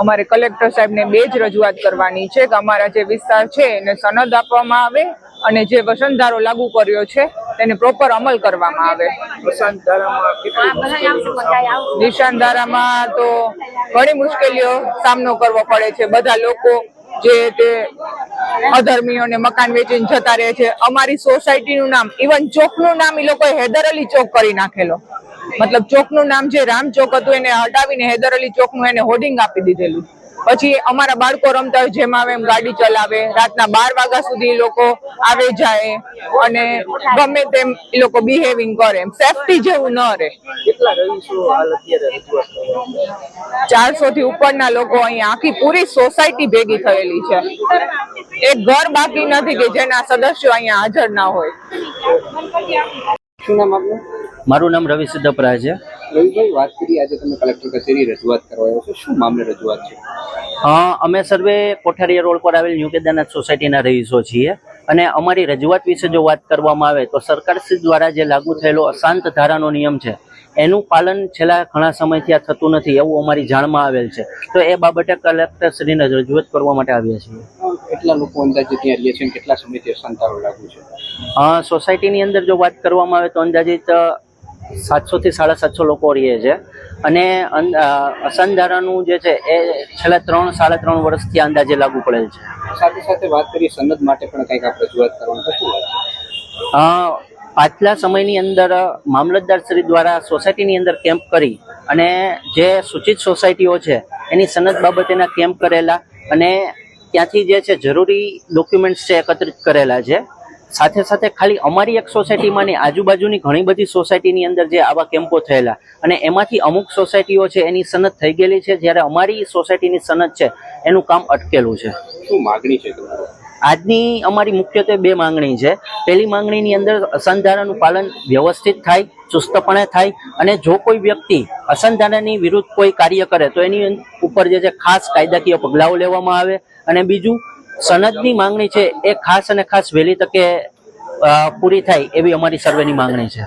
અમારે કલેક્ટર સાહેબને બે જ રજૂઆત કરવાની છે કે અમારા જે વિસ્તાર છે એને સનદ આપવામાં આવે અને જે વસંતધારો લાગુ કર્યો છે તેને પ્રોપર અમલ કરવામાં આવે. નિશાન ધારામાં તો ઘણી મુશ્કેલીઓ સામનો કરવો પડે છે. બધા લોકો જે તે અધર્મીઓને મકાન વેચીને જતા રહે છે. અમારી સોસાયટીનું નામ ઇવન ચોકનું નામ એ લોકોએ હૈદર અલી ચોક કરી નાખેલો. મતલબ ચોકનું નામ જે રામ ચોક હતું એને હટાવીને હૈદર અલી ચોકનું એને હોર્ડિંગ આપી દીધેલું. પછી અમારા બાળકો રમતા હોય જેમ આવે એમ ગાડી ચલાવે. રાતના બાર વાગ્યા સુધી લોકો આવે જાય અને ગમે તેમ એ લોકો બિહેવિંગ કરે. એમ સેફટી જેવું ન રહે. ચારસો થી ઉપરના લોકો અહીંયા આખી પૂરી સોસાયટી ભેગી થયેલી છે. એક ઘર બાકી નથી કે જેના સદસ્યો અહીંયા હાજર ના હોય. શું નામ આપનું? મારું નામ રવિ સિદ્ધપરા છે. રવિભાઈ વાત કરી આજે તમે કલેક્ટર કચેરી રજૂઆત કરવા આવ્યો છો. શું મામલે રજૂઆત છે? અમે સર્વે કોઠારીયા રોડ પર આવેલ ન્યૂ કેદારનાથ સોસાયટીના રહીશો છીએ અને અમારી રજૂઆત વિશે જો વાત કરવામાં આવે તો સરકારશ્રી દ્વારા જે લાગુ થયેલો અશાંત ધારાનો નિયમ છે એનું પાલન છેલ્લા ઘણા સમયથી આ થતું નથી એવું અમારી જાણમાં આવેલ છે. તો એ બાબતે કલેક્ટરશ્રીને રજૂઆત કરવા માટે આવ્યા છીએ. કેટલા લોકો અંદાજે ત્યાં છે કેટલા સમયથી અશાંતારો લાગુ છે? સોસાયટીની અંદર જો વાત કરવામાં આવે તો અંદાજિત સાતસો થી સાડા સાતસો લોકો રહીએ છે અને અસંધારાનું જે છે એ છેલ્લા ત્રણ સાડા ત્રણ વર્ષથી અંદાજે લાગુ પડેલ છે. સાથે સાથે વાત કરીએ સનદ માટે પણ કંઈક આપણે રજૂઆત કરવાનું શું પાછલા સમયની અંદર મામલતદાર શ્રી દ્વારા સોસાયટીની અંદર કેમ્પ કરી અને જે સૂચિત સોસાયટીઓ છે એની સનદ બાબતેના કેમ્પ કરેલા અને ત્યાંથી જે છે જરૂરી ડોક્યુમેન્ટ્સ છે એકત્રિત કરેલા છે. સાથે સાથે ખાલી અમારી એક સોસાયટીમાં ને આજુબાજુની ઘણી બધી સોસાયટીની અંદર જે આવા કેમ્પો થયેલા. અને એમાંથી અમુક સોસાયટીઓ છે એની સનદ થઈ ગયેલી છે જ્યારે અમારી સોસાયટીની સનદ છે એનું કામ અટકેલું છે. શું માગણી છે આજની અમારી મુખ્યત્વે બે માંગણી છે. પહેલી માંગણીની અંદર અસંધારાનું પાલન વ્યવસ્થિત થાય ચુસ્તપણે થાય અને જો કોઈ વ્યક્તિ અસંધારાની વિરુદ્ધ કોઈ કાર્ય કરે તો એની ઉપર જે છે ખાસ કાયદાકીય પગલાઓ લેવામાં આવે. અને બીજું સનદની માંગણી છે એ ખાસ અને ખાસ વહેલી તકે પૂરી થાય એવી અમારી સર્વેની માંગણી છે.